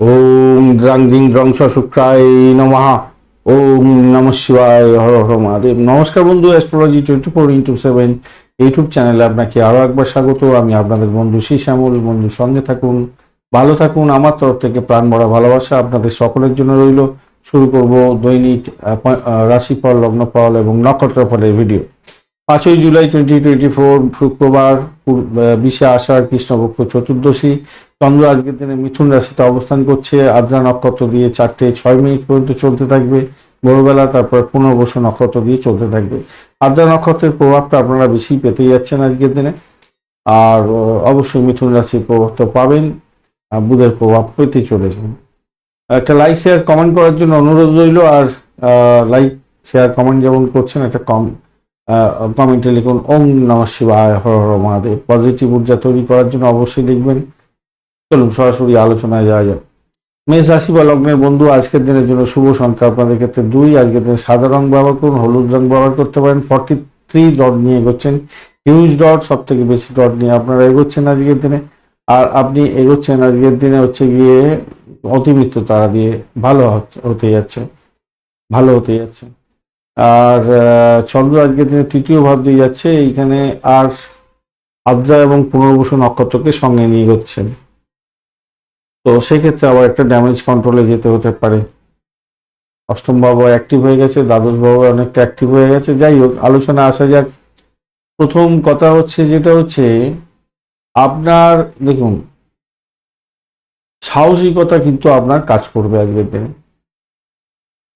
ওম দ্রাং দিং দ্রং শুক্রায় নমঃ। ওম নম শিবায় হর হর মহাদেব। নমস্কার বন্ধু astrology twenty four into seven YouTube চ্যানেলে আপনাকে আরও একবার স্বাগত। আমি আপনাদের বন্ধু শ্রী শ্যামল। বন্ধু, সঙ্গে থাকুন, ভালো থাকুন। আমার তরফ থেকে প্রাণ ভরা ভালোবাসা আপনাদের সকলের জন্য রইল। শুরু করব দৈনিক রাশিফল, লগ্নফল এবং নক্ষত্রফলের ভিডিও পাঁচই জুলাই টোয়েন্টি টোয়েন্টি ফোর শুক্রবার বিশে আষাঢ়, কৃষ্ণপক্ষ, চতুর্দশী। চন্দ্র আজকের দিনে মিথুন রাশিতে অবস্থান করছে। আদ্রা নক্ষত্র দিয়ে চারটে ছয় মিনিট পর্যন্ত চলতে থাকবে। ভোরবেলা তারপর পুনর্বসু নক্ষত্র দিয়ে চলতে থাকবে। আদ্রা নক্ষত্রের প্রভাবটা আপনারা বেশি পেতে যাচ্ছেন আজকের দিনে। আর অবশ্যই মিথুন রাশির প্রভাব তো পাবেন। বুধের প্রভাব পেতে চলেছেন। একটা লাইক শেয়ার কমেন্ট করার জন্য অনুরোধ রইল। আর লাইক শেয়ার কমেন্ট যেমন করছেন, একটা কম কমেন্টে লিখুন, ওম নমঃ শিবায় হর হর মহাদেব। পজিটিভ ঊর্জা তৈরি করার জন্য অবশ্যই লিখবেন। চলুন, সরাসরি আলোচনায় যাওয়া যাক। মেষ রাশি বা লগ্নের বন্ধু, আজকের দিনের জন্য শুভ সংখ্যা আপনাদের ক্ষেত্রে দুই, আজকের দিনে সাদা রং ব্যবহার করুন, হলুদ রং ব্যবহার করতে পারেন ফর্টি থ্রি ডট নিয়ে এগোচ্ছেন হিউজ ডট সব থেকে বেশি ডট নিয়ে আপনারা এগোচ্ছেন আজকের দিনে। আর আপনি এগোচ্ছেন আজকের দিনে হচ্ছে গিয়ে অতিরিক্ত তারা দিয়ে ভালো হতে যাচ্ছে, ভালো হতে যাচ্ছে। আর চন্দ্র আজকের দিনে তৃতীয় ভাব দিয়ে যাচ্ছে, এইখানে আর আদ্রা এবং পুনর্বসু নক্ষত্রকে সঙ্গে নিয়ে এগোচ্ছেন। তো সেক্ষেত্রে আবার একটা ড্যামেজ কন্ট্রোলে যেতে হতে পারে। অষ্টম বাবা অ্যাক্টিভ হয়ে গেছে, দ্বাদশ বাবা অনেকটা অ্যাক্টিভ হয়ে গেছে। যাই হোক, আলোচনা আসা যাক। প্রথম কথা হচ্ছে, যেটা হচ্ছে আপনার, দেখুন, সাহসিকতা কিন্তু আপনার কাজ করবে আজকের দিনে।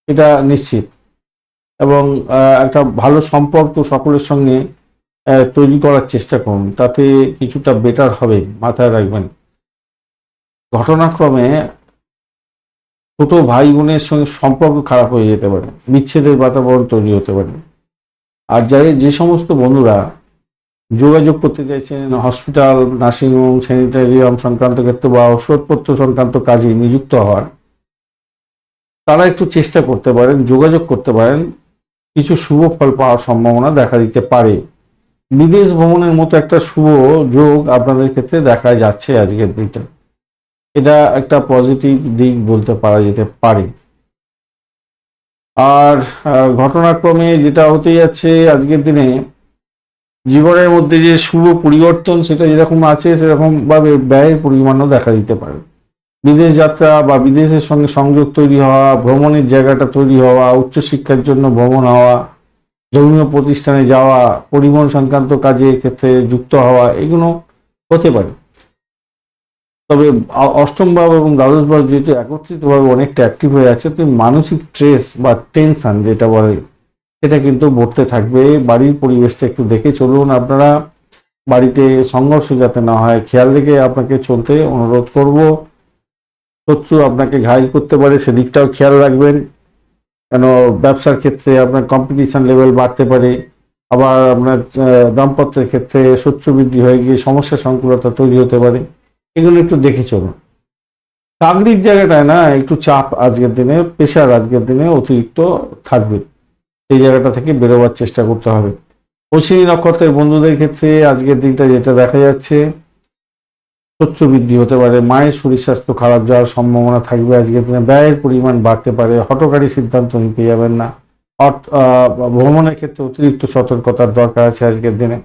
এটা নিশ্চিত। এবং একটা ভালো সম্পর্ক সকলের সঙ্গে তৈরি করার চেষ্টা করুন। তাতে কিছুটা বেটার হবে, মাথায় রাখবেন। ঘটনাক্রমে ছোট ভাই বোনের সঙ্গে সম্পর্ক খারাপ হয়ে যেতে পারে, বিচ্ছেদের বাতাবরণ তৈরি হতে পারে। আর যাই যে সমস্ত বন্ধুরা যোগাযোগ করতে চাইছেন, হসপিটাল নার্সিংহোম স্যানিটারিয়াম সংক্রান্ত ক্ষেত্রে বা ওষুধপত্র সংক্রান্ত কাজে নিযুক্ত হওয়ার, তারা একটু চেষ্টা করতে পারেন, যোগাযোগ করতে পারেন। কিছু শুভ ফল পাওয়ার সম্ভাবনা দেখা দিতে পারে। বিদেশ ভ্রমণের মতো একটা শুভ যোগ আপনাদের ক্ষেত্রে দেখা যাচ্ছে আজকের দিনটা। এটা একটা পজিটিভ দিক বলতে পারা যেতে পারে। আর ঘটনাক্রমে যেটা হতে যাচ্ছে আজকের দিনে, জীবনের মধ্যে যে শুভ পরিবর্তন সেটা যেরকম আছে সেরকম ভাবে ব্যয়ের পরিমাণও দেখা দিতে পারে। বিদেশ যাত্রা বা বিদেশের সঙ্গে সংযোগ তৈরি হওয়া, ভ্রমণের জায়গাটা তৈরি হওয়া, উচ্চশিক্ষার জন্য ভ্রমণ হওয়া, ধর্মীয় প্রতিষ্ঠানে যাওয়া, পরিবহন সংক্রান্ত কাজে ক্ষেত্রে যুক্ত হওয়া, এগুলো হতে পারে। তবে অষ্টম ভাব এবং দ্বাদশ ভাব যেহেতু একত্রিতভাবে অনেকটা অ্যাক্টিভ হয়ে আছে তুমি মানসিক স্ট্রেস বা টেনশন যেটা বলে, সেটা কিন্তু বাড়তে থাকবে। বাড়ির পরিবেশটা একটু দেখে চলুন আপনারা। বাড়িতে সংঘর্ষ যাতে না হয়, খেয়াল রেখে আপনাকে চলতে অনুরোধ করব। শত্রু আপনাকে ঘায়ল করতে পারে, সেদিকটাও খেয়াল রাখবেন। কেন ব্যবসার ক্ষেত্রে আপনার কম্পিটিশন লেভেল বাড়তে পারে, আবার আপনার দাম্পত্যের ক্ষেত্রে শত্রু বৃদ্ধি হয়ে গিয়ে সমস্যা সংকুলতা তৈরি হতে পারে। এগুলো একটু দেখে চলুন। চাকরির জায়গাটায় না একটু চাপ আজকের দিনে প্রেশার আজকের দিনে অতিরিক্ত থাকবে। সেই জায়গাটা থেকে বেরোবার চেষ্টা করতে হবে। অশ্বিনী নক্ষত্রের বন্ধুদের ক্ষেত্রে আজকের দিনটা যেটা দেখা যাচ্ছে, শত্রু বৃদ্ধি হতে পারে, মায়ের শরীর স্বাস্থ্য খারাপ যাওয়ার সম্ভাবনা থাকবে আজকের দিনে, ব্যয়ের পরিমাণ বাড়তে পারে হটকারী সিদ্ধান্ত নিতে যাবেন না। ভ্রমণের ক্ষেত্রে অতিরিক্ত সতর্কতার দরকার আছে আজকের দিনে।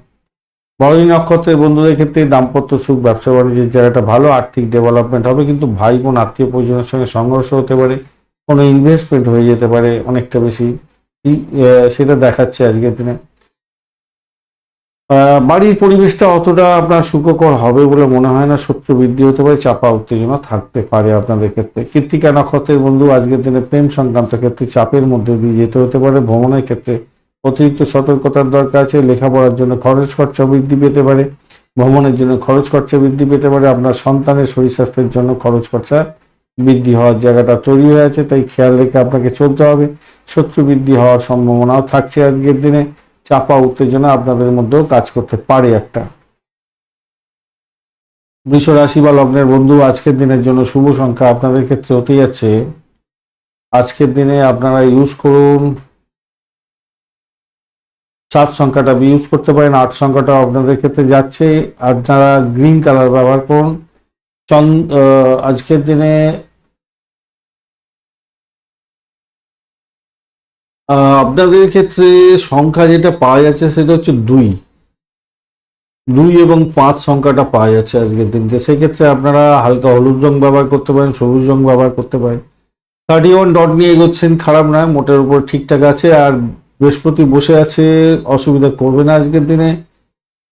বড়ই নক্ষত্রের বন্ধুদের ক্ষেত্রে দাম্পত্য সুখ, ব্যবসা বাণিজ্যের জায়গাটা ভালো, আর্থিক ডেভেলপমেন্ট হবে, কিন্তু ভাই বোন, আত্মীয় পরিজনের সঙ্গে সংঘর্ষ হতে পারে, কোনো ইনভেস্টমেন্ট হয়ে যেতে পারে, অনেকটা বেশি। সেটা দেখাচ্ছে আজকের দিনে। বাড়ির পরিবেশটা অতটা আপনার সুখকর হবে বলে মনে হয় না, শত্রু বৃদ্ধি হতে পারে, চাপা উত্তেজনা থাকতে পারে আপনাদের ক্ষেত্রে। কৃত্তিকা নক্ষত্রের বন্ধু আজকের দিনে প্রেম সংক্রান্ত ক্ষেত্রে চাপের মধ্যে দিয়ে যেতে হতে পারে, ভ্রমণের ক্ষেত্রে অতিরিক্ত সতর্কতার দরকার আছে, লেখাপড়ার জন্য খরচ খরচা বৃদ্ধি পেতে পারে, ভ্রমণের জন্য খরচ খরচা বৃদ্ধি পেতে পারে, আপনার সন্তানের শরীর স্বাস্থ্যের জন্য খরচ খরচা বৃদ্ধি হওয়ার জায়গাটা তৈরি হয়ে আছে, তাই খেয়াল রেখে আপনাকে চলতে হবে। শত্রু বৃদ্ধি হওয়ার সম্ভাবনাও থাকছে আজকের দিনে, চাপা, উত্তেজনা আপনাদের মধ্যেও কাজ করতে পারে একটা। বৃষ রাশি বা লগ্নের বন্ধু, আজকের দিনের জন্য শুভ সংখ্যা আপনাদের ক্ষেত্রে হতে যাচ্ছে। আজকের দিনে আপনারা ইউজ করুন চার সংখ্যাটা ইউজ করতে পারেন, আট সংখ্যাটা আপনাদের ক্ষেত্রে যাচ্ছে। আপনারা গ্রিন কালার ব্যবহার করুন। আজকের দিনে আপনাদের ক্ষেত্রে সংখ্যা যেটা পাওয়া যাচ্ছে সেটা হচ্ছে দুই। দুই এবং পাঁচ সংখ্যাটা পাওয়া যাচ্ছে আজকের দিনকে। সেক্ষেত্রে আপনারা হালকা হলুদ রং ব্যবহার করতে পারেন, সবুজ রং ব্যবহার করতে পারেন। থার্টি ওয়ান ডট নিয়ে এগোচ্ছেন, খারাপ নয়, মোটের উপর ঠিকঠাক আছে। আর বৃহস্পতি বসে আছে, অসুবিধা করবে না আজকের দিনে।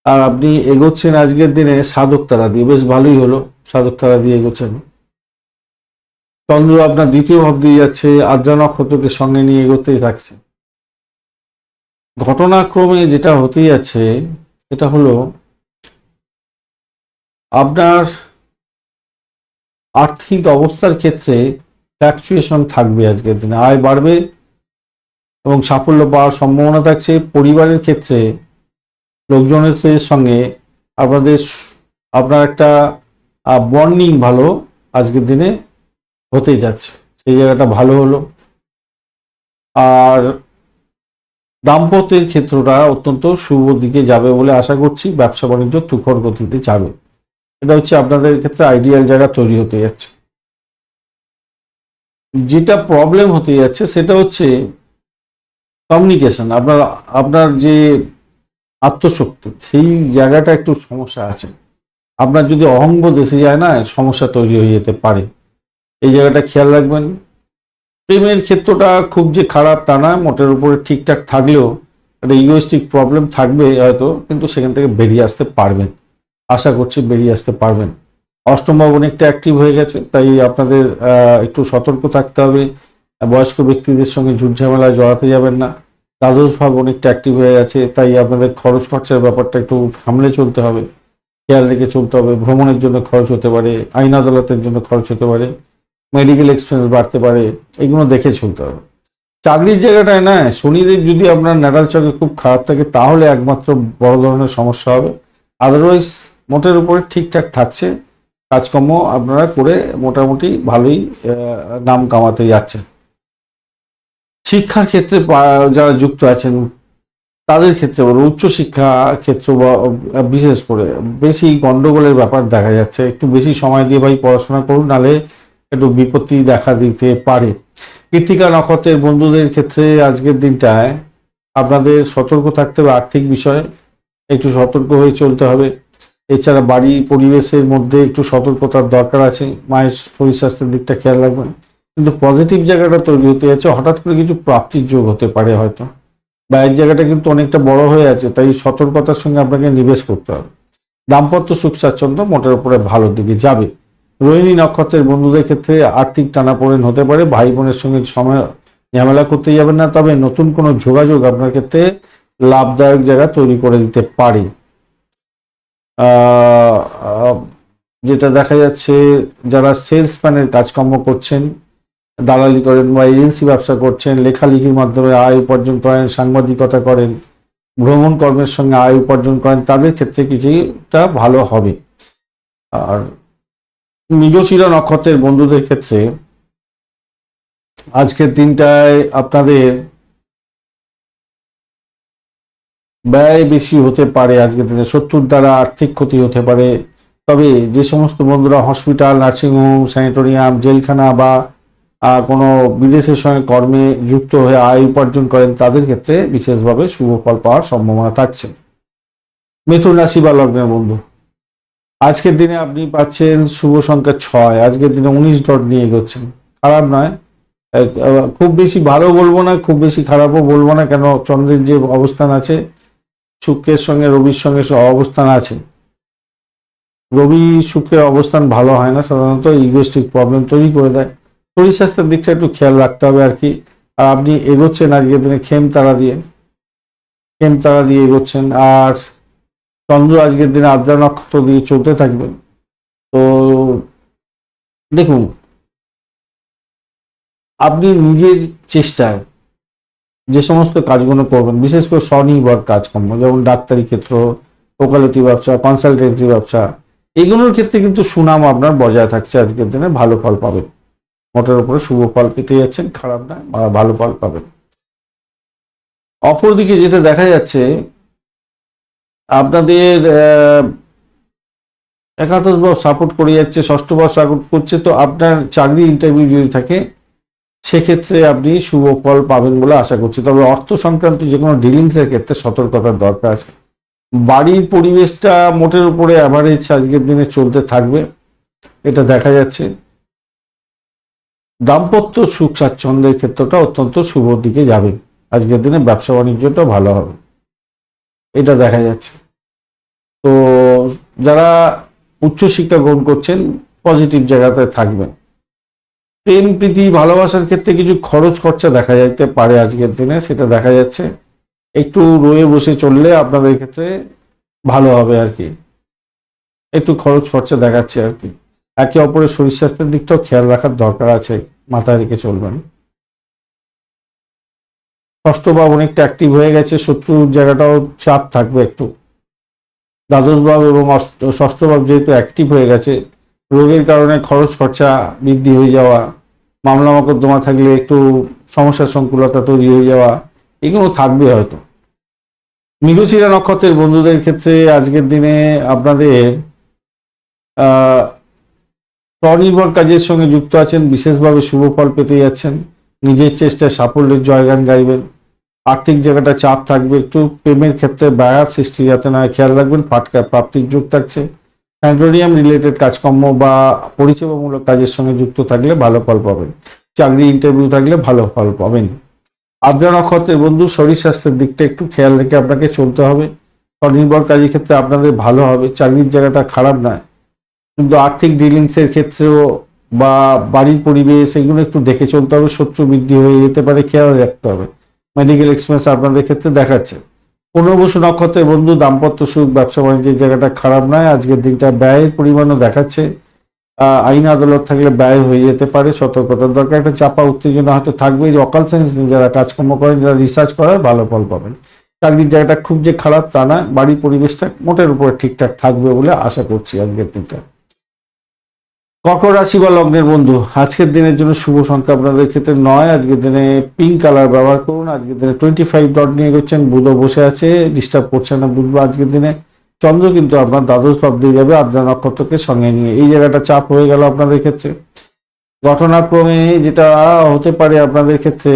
আর আপনি এগোচ্ছেন আজকের দিনে, সাধক তারা দিয়ে। বেশ ভালোই হলো, সাধক তারা দিয়ে এগোচ্ছেন। চন্দ্র আপনার দ্বিতীয় ভাব দিয়ে যাচ্ছে আদ্রা নক্ষত্রকে সঙ্গে নিয়ে এগোতেই থাকছে। ঘটনাক্রমে যেটা হতে যাচ্ছে, সেটা হলো, আপনার আর্থিক অবস্থার ক্ষেত্রে ফ্ল্যাকচুয়েশন থাকবে আজকের দিনে। আয় বাড়বে এবং সাফল্য পাওয়ার সম্ভাবনা থাকছে পরিবারের ক্ষেত্রে, লোকজনের সঙ্গে। আপনাদের আপনার একটা বন্ডিং ভালো আজকের দিনে হতে যাচ্ছে। সেই জায়গাটা ভালো হলো। আর দাম্পত্যের ক্ষেত্রটা অত্যন্ত শুভ দিকে যাবে বলে আশা করছি ব্যবসা বাণিজ্য তুখর গতিতে যাবে এটা হচ্ছে আপনাদের ক্ষেত্রে আইডিয়াল জায়গা তৈরি হতে যাচ্ছে। যেটা প্রবলেম হতে যাচ্ছে সেটা হচ্ছে কমিউনিকেশন আপনার আপনার যে আত্মশক্তি, সেই জায়গাটা একটু সমস্যা আছে। আপনার যদি অহংব দেশে যায় না, সমস্যা তৈরি হয়ে যেতে পারে। এই জায়গাটা খেয়াল রাখবেন। প্রেমের ক্ষেত্রটা খুব যে খারাপ তা না, মোটের উপরে ঠিকঠাক থাকলেও একটা ইগোয়েস্টিক প্রবলেম থাকবে হয়তো, কিন্তু সেখান থেকে বেরিয়ে আসতে পারবেন। আশা করছি বেরিয়ে আসতে পারবেন। অষ্টম ভাব অনেকটা অ্যাক্টিভ হয়ে গেছে, তাই আপনাদের একটু সতর্ক থাকতে হবে। বয়স্ক ব্যক্তিদের সঙ্গে ঝুট ঝামেলায় জড়াতে যাবেন না। দ্বাদশ ভাব অনেকটা অ্যাক্টিভ হয়ে গেছে, তাই আপনাদের খরচ খরচার ব্যাপারটা একটু সামলে চলতে হবে। খেয়াল রেখে চলতে হবে, ভ্রমণের জন্য খরচ হতে পারে, আইন আদালতের জন্য খরচ হতে পারে মেডিকেল এক্সপেন্স বাড়তে পারে, এগুলো দেখে চলতে হবে। চাকরির জায়গাটায় না শনিদেব যদি আপনার ন্যাডাল চকে খুব খারাপ থাকে, তাহলে একমাত্র বড় ধরনের সমস্যা হবে। আদারওয়াইজ মোটের উপরে ঠিকঠাক থাকছে। কাজকর্ম আপনারা করে মোটামুটি ভালোই নাম কামাতে যাচ্ছেন। শিক্ষার ক্ষেত্রে যারা যুক্ত আছেন, তাদের ক্ষেত্রে বলো উচ্চশিক্ষা ক্ষেত্র বা বিশেষ করে বেশি গন্ডগোলের ব্যাপার দেখা যাচ্ছে। একটু বেশি সময় দিয়ে ভাই পড়াশোনা করুন নালে একটু বিপত্তি দেখা দিতে পারে। কৃতিকা নক্ষত্রের বন্ধুদের ক্ষেত্রে আজকের দিনটায় আপনাদের সতর্ক থাকতে হবে আর্থিক বিষয়ে। একটু সতর্ক হয়ে চলতে হবে। এছাড়া বাড়ি পরিবেশের মধ্যে একটু সতর্কতার দরকার আছে। মায়ের শরীর স্বাস্থ্যের দিকটা খেয়াল রাখবেন। কিন্তু পজিটিভ জায়গাটা তৈরি হতে যাচ্ছে, হঠাৎ করে কিছু প্রাপ্তির যোগ হতে পারে হয়তো। ব্যয়ের জায়গাটা কিন্তু অনেকটা বড় হয়ে আছে, তাই সতর্কতার সঙ্গে আপনাকে নিবেশ করতে হবে। দাম্পত্য সুখ স্বাচ্ছন্দ্য মোটের উপরে ভালোর দিকে যাবে। রোহিণী নক্ষত্রের বন্ধুদের ক্ষেত্রে আর্থিক টানাপোড়েন হতে পারে, ভাই বোনের সঙ্গে সময় ঝামেলা করতে যাবেন না, তবে নতুন কোনো যোগাযোগ আপনার ক্ষেত্রে লাভদায়ক জায়গা তৈরি করে দিতে পারে। যেটা দেখা যাচ্ছে, যারা সেলসম্যানের কাজকর্ম করছেন দালালি করেন বা এজেন্সি ব্যবসা করছেন, লেখালেখির মাধ্যমে আয় উপার্জন করেন, সাংবাদিকতা করেন, ভ্রমণ কর্মের সঙ্গে আয় উপার্জন করেন, তাদের ক্ষেত্রে কিছুটা ভালো হবে। আর মৃগশিরা নক্ষত্রের বন্ধুদের ক্ষেত্রে আজকের দিনটায় আপনাদের ব্যয় বেশি হতে পারে আজকের দিনে, শত্রুর দ্বারা আর্থিক ক্ষতি হতে পারে। তবে যে সমস্ত বন্ধুরা হসপিটাল, নার্সিংহোম, স্যানিটোরিয়াম, জেলখানা বা কোনো বিদেশের সঙ্গে কর্মে যুক্ত হয়ে আয় উপার্জন করেন, তাদের ক্ষেত্রে বিশেষভাবে শুভ ফল পাওয়ার সম্ভাবনা থাকছে। মিথুন রাশি বা লগ্নের বন্ধু। আজকের দিনে আপনি পাচ্ছেন শুভ সংখ্যা ছয়, আজকের দিনে উনিশ ডট নিয়ে এগোচ্ছেন। খারাপ নয়। খুব বেশি ভালো বলব না, খুব বেশি খারাপও বলব না, কেন চন্দ্রের যে অবস্থান আছে, শুক্রের সঙ্গে রবির সঙ্গে অবস্থান আছে। রবি শুক্রের অবস্থান ভালো হয় না, সাধারণত ইগোস্টিক প্রবলেম তৈরি করে দেয়। শরীর স্বাস্থ্যের দিকটা একটু খেয়াল রাখতে হবে আর কি। আর আপনি এগোচ্ছেন আজকের দিনে খেম তারা দিয়ে। খেম তারা দিয়ে এগোচ্ছেন। আর চন্দ্র আজকের দিনে আদ্রা নক্ষত্র দিয়ে চলতে থাকবেন। তো দেখুন, আপনি নিজের চেষ্টায় যে সমস্ত কাজগুলো করবেন, বিশেষ করে স্বনির্ভর কাজকর্ম যেমন ডাক্তারি ক্ষেত্র ওকালতি ব্যবসা, কনসালটেন্সি ব্যবসা, এগুলোর ক্ষেত্রে কিন্তু সুনাম আপনার বজায় থাকছে আজকের দিনে, ভালো ফল পাবেন। মোটের উপরে শুভ ফল পেতে যাচ্ছেন, খারাপ না ভালো ফল পাবেন। অপরদিকে যেটা দেখা যাচ্ছে, আপনাদের একাদশ ভাব সাপোর্ট করে যাচ্ছে, ষষ্ঠ ভাব সাপোর্ট করছে, তো আপনার চাকরি ইন্টারভিউ যদি থাকে, সেক্ষেত্রে আপনি শুভ ফল পাবেন বলে আশা করছি। তবে অর্থ সংক্রান্ত যে কোনো ডিলিংসের ক্ষেত্রে সতর্কতার দরকার আছে। বাড়ির পরিবেশটা মোটের উপরে অ্যাভারেজ আজকের দিনে চলতে থাকবে, এটা দেখা যাচ্ছে। দাম্পত্য সুখ স্বাচ্ছন্দ্যের ক্ষেত্রটা অত্যন্ত শুভ দিকে যাবে। আজকের দিনে ব্যবসা বাণিজ্যটা ভালো হবে। এটা দেখা যাচ্ছে। তো যারা উচ্চশিক্ষা গ্রহণ করছেন পজিটিভ জায়গাতে থাকবেন। প্রেম, প্রীতি, ভালোবাসার ক্ষেত্রে কিছু খরচ খরচা দেখা যাইতে পারে আজকের দিনে, সেটা দেখা যাচ্ছে। একটু রয়ে বসে চললে আপনাদের ক্ষেত্রে ভালো হবে আর কি। একটু খরচ খরচা দেখাচ্ছে আর কি। একে অপরের শরীর স্বাস্থ্যের দিকটাও খেয়াল রাখার দরকার আছে, মাথায় রেখে চলবেন। ষষ্ঠ ভাব অনেকটা অ্যাক্টিভ হয়ে গেছে শত্রুর জায়গাটাও চাপ থাকবে একটু। দ্বাদশ ভাব এবং ষষ্ঠ ভাব যেহেতু অ্যাক্টিভ হয়ে গেছে, রোগের কারণে খরচ খরচা বৃদ্ধি হয়ে যাওয়া, মামলা মকদ্দমা থাকলে একটু সমস্যার সংকুলতা তৈরি হয়ে যাওয়া, এগুলো থাকবে হয়তো। মৃগশিরা নক্ষত্রের বন্ধুদের ক্ষেত্রে আজকের দিনে আপনাদের স্বনির্ভর কাজের সঙ্গে যুক্ত আছেন, বিশেষভাবে শুভ ফল পেতে যাচ্ছেন। নিজের চেষ্টায় সাফল্যের জয়গান গাইবেন। আর্থিক জায়গাটা চাপ থাকবে, একটু প্রেমের ক্ষেত্রে ব্যাঘাত সৃষ্টি যাতে না খেয়াল রাখবেন, ফাটকা প্রাপ্তির যোগ থাকছে। প্যান্ডোরিয়াম রিলেটেড কাজকর্ম বা পরিষেবামূলক কাজের সঙ্গে যুক্ত থাকলে ভালো ফল পাবেন। চাকরি ইন্টারভিউ থাকলে ভালো ফল পাবেন। আদ্রা নক্ষত্রের বন্ধু, শরীর স্বাস্থ্যের দিকটা একটু খেয়াল রেখে আপনাকে চলতে হবে। স্বনির্ভর কাজের ক্ষেত্রে আপনাদের ভালো হবে। চাকরির জায়গাটা খারাপ নয়। কিন্তু আর্থিক ডিলিংসের ক্ষেত্রেও বা বাড়ির পরিবেশ এগুলো একটু দেখে চলতে হবে, শত্রু বৃদ্ধি হয়ে যেতে পারে, খেয়াল রাখতে হবে। মেডিকেল এক্সপেন্স আপনাদের ক্ষেত্রে দেখাচ্ছে। পুনর্বসু নক্ষত্রের বন্ধু, দাম্পত্য সুখ, ব্যবসা বাণিজ্যের জায়গাটা খারাপ নয়, আজকের দিনটা ব্যয়ের পরিমাণও দেখাচ্ছে। আইন আদালত থাকলে ব্যয় হয়ে যেতে পারে, সতর্কতার দরকার। একটা চাপা উত্তেজনা হয়তো থাকবে যে অকাল সায়েন্স নিয়ে যারা কাজকর্ম করেন, যারা রিসার্চ করেন ভালো ফল পাবেন। চাকরির জায়গাটা খুব যে খারাপ তা না, বাড়ির পরিবেশটা মোটের উপরে ঠিকঠাক থাকবে বলে আশা করছি আজকের দিনটা। কর্কট রাশি বা লগ্নের বন্ধু, আজকের দিনের জন্য শুভ সংখ্যা আপনাদের ক্ষেত্রে নয়। আজকের দিনে পিঙ্ক কালার ব্যবহার করুন। আজকের দিনে টোয়েন্টি ফাইভ ডট নিয়ে গেছেন বুধও বসে আছে ডিস্টার্ব করছে না বুধ। আজকের দিনে চন্দ্র কিন্তু আপনার দ্বাদশ ভাব দিয়ে যাবে আপনার নক্ষত্রকে সঙ্গে নিয়ে। এই জায়গাটা চাপ হয়ে গেল আপনাদের ক্ষেত্রে। ঘটনাক্রমে যেটা হতে পারে আপনাদের ক্ষেত্রে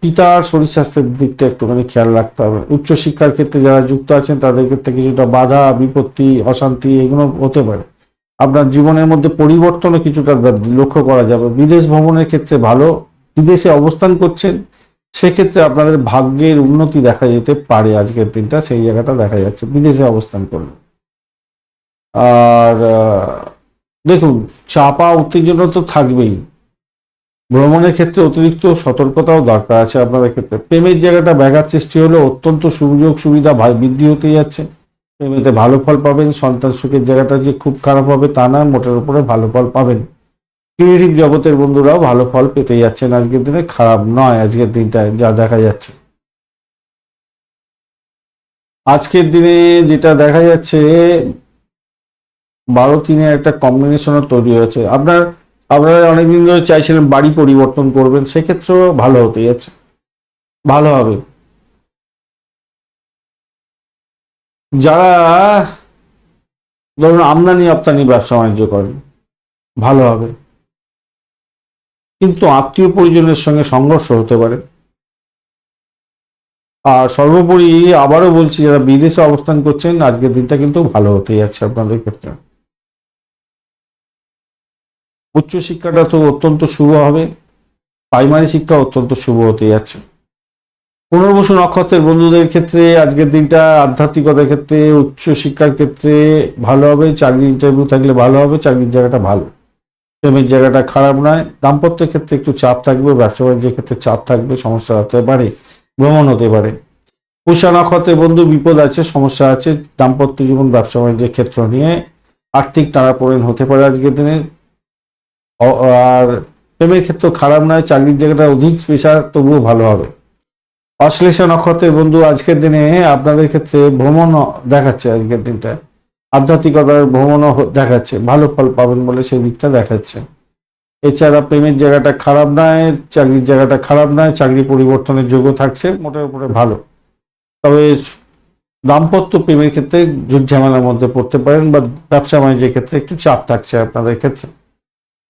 পিতার শরীর স্বাস্থ্যের দিকটা একটুখানি খেয়াল রাখতে হবে। উচ্চশিক্ষার ক্ষেত্রে যারা যুক্ত আছেন, তাদের ক্ষেত্রে কিছুটা বাধা, বিপত্তি, অশান্তি, এগুলো হতে পারে। আপনার জীবনের মধ্যে পরিবর্তনও কিছুটা লক্ষ্য করা যাবে। বিদেশ ভ্রমণের ক্ষেত্রে ভালো। বিদেশে অবস্থান করছেন, সেক্ষেত্রে আপনাদের ভাগ্যের উন্নতি দেখা যেতে পারে আজকের দিনটা, সেই জায়গাটা দেখা যাচ্ছে। বিদেশে অবস্থান করলে। আর দেখুন, চাপা, উত্তেজনা তো থাকবেই। ভ্রমণের ক্ষেত্রে অতিরিক্ত সতর্কতাও দরকার আছে আপনাদের ক্ষেত্রে। প্রেমের জায়গাটা ব্যাঘাত সৃষ্টি হলে অত্যন্ত সুযোগ সুবিধা বৃদ্ধি হতে যাচ্ছে। প্রেমেতে ভালো ফল পাবেন, সন্তান সুখের জায়গাটা যে খুব খারাপ হবে তা না, মোটের উপরে ভালো ফল পাবেন। ক্রিয়েটিভ জগতের বন্ধুরাও ভালো ফল পেতে যাচ্ছেন আজকের দিনে, খারাপ নয় আজকের দিনটায় যা দেখা যাচ্ছে। আজকের দিনে যেটা দেখা যাচ্ছে, বারো তিনের একটা কম্বিনেশনও তৈরি হয়েছে। আপনার, আপনারা অনেকদিন ধরে চাইছিলেন বাড়ি পরিবর্তন করবেন, সেক্ষেত্রেও ভালো হতে যাচ্ছে। ভালো হবে। যারা, ধরুন আমদানি রপ্তানি ব্যবসা বাণিজ্য করেন, ভালো হবে। কিন্তু আত্মীয় পরিজনের সঙ্গে সংঘর্ষ হতে পারে। আর সর্বোপরি আবারও বলছি, যারা বিদেশে অবস্থান করছেন, আজকের দিনটা কিন্তু ভালো হতে যাচ্ছে আপনাদের ক্ষেত্রে। উচ্চশিক্ষাটা তো অত্যন্ত শুভ হবে। প্রাইমারি শিক্ষা অত্যন্ত শুভ হতে যাচ্ছে। পুনর্বসু নক্ষত্রের বন্ধুদের ক্ষেত্রে, আজকের দিনটা আধ্যাত্মিকতার ক্ষেত্রে, উচ্চশিক্ষার ক্ষেত্রে ভালো হবে, চাকরি ইন্টারভিউ থাকলে ভালো হবে, চাকরির জায়গাটা ভালো। প্রেমের জায়গাটা খারাপ নয়, দাম্পত্যের ক্ষেত্রে একটু চাপ থাকবে, ব্যবসা বাণিজ্যের ক্ষেত্রে চাপ থাকবে, সমস্যা হতে পারে, ভ্রমণ হতে পারে। পুষা নক্ষত্রের বন্ধু বিপদ আছে, সমস্যা আছে, দাম্পত্য জীবন, ব্যবসা বাণিজ্যের ক্ষেত্র নিয়ে আর্থিক টানাপোড়েন হতে পারে আজকের দিনে। আর প্রেমের ক্ষেত্র খারাপ নয়, চাকরির জায়গাটা অধিক প্রেশার তবুও ভালো হবে। অশ্লেষা নক্ষত্রের বন্ধু, আজকের দিনে আপনাদের ক্ষেত্রে ভ্রমণ দেখাচ্ছে আজকের দিনটা। আধ্যাত্মিকতার ভ্রমণও দেখাচ্ছে, ভালো ফল পাবেন বলে সেই দিকটা দেখাচ্ছে। এছাড়া প্রেমের জায়গাটা খারাপ নয়, চাকরির জায়গাটা খারাপ নয়, চাকরি পরিবর্তনের যোগ্য থাকছে, মোটের উপরে ভালো। তবে দাম্পত্য প্রেমের ক্ষেত্রে ঝুট ঝামেলার মধ্যে পড়তে পারেন বা ব্যবসা বাণিজ্যের ক্ষেত্রে একটু চাপ থাকছে আপনাদের ক্ষেত্রে।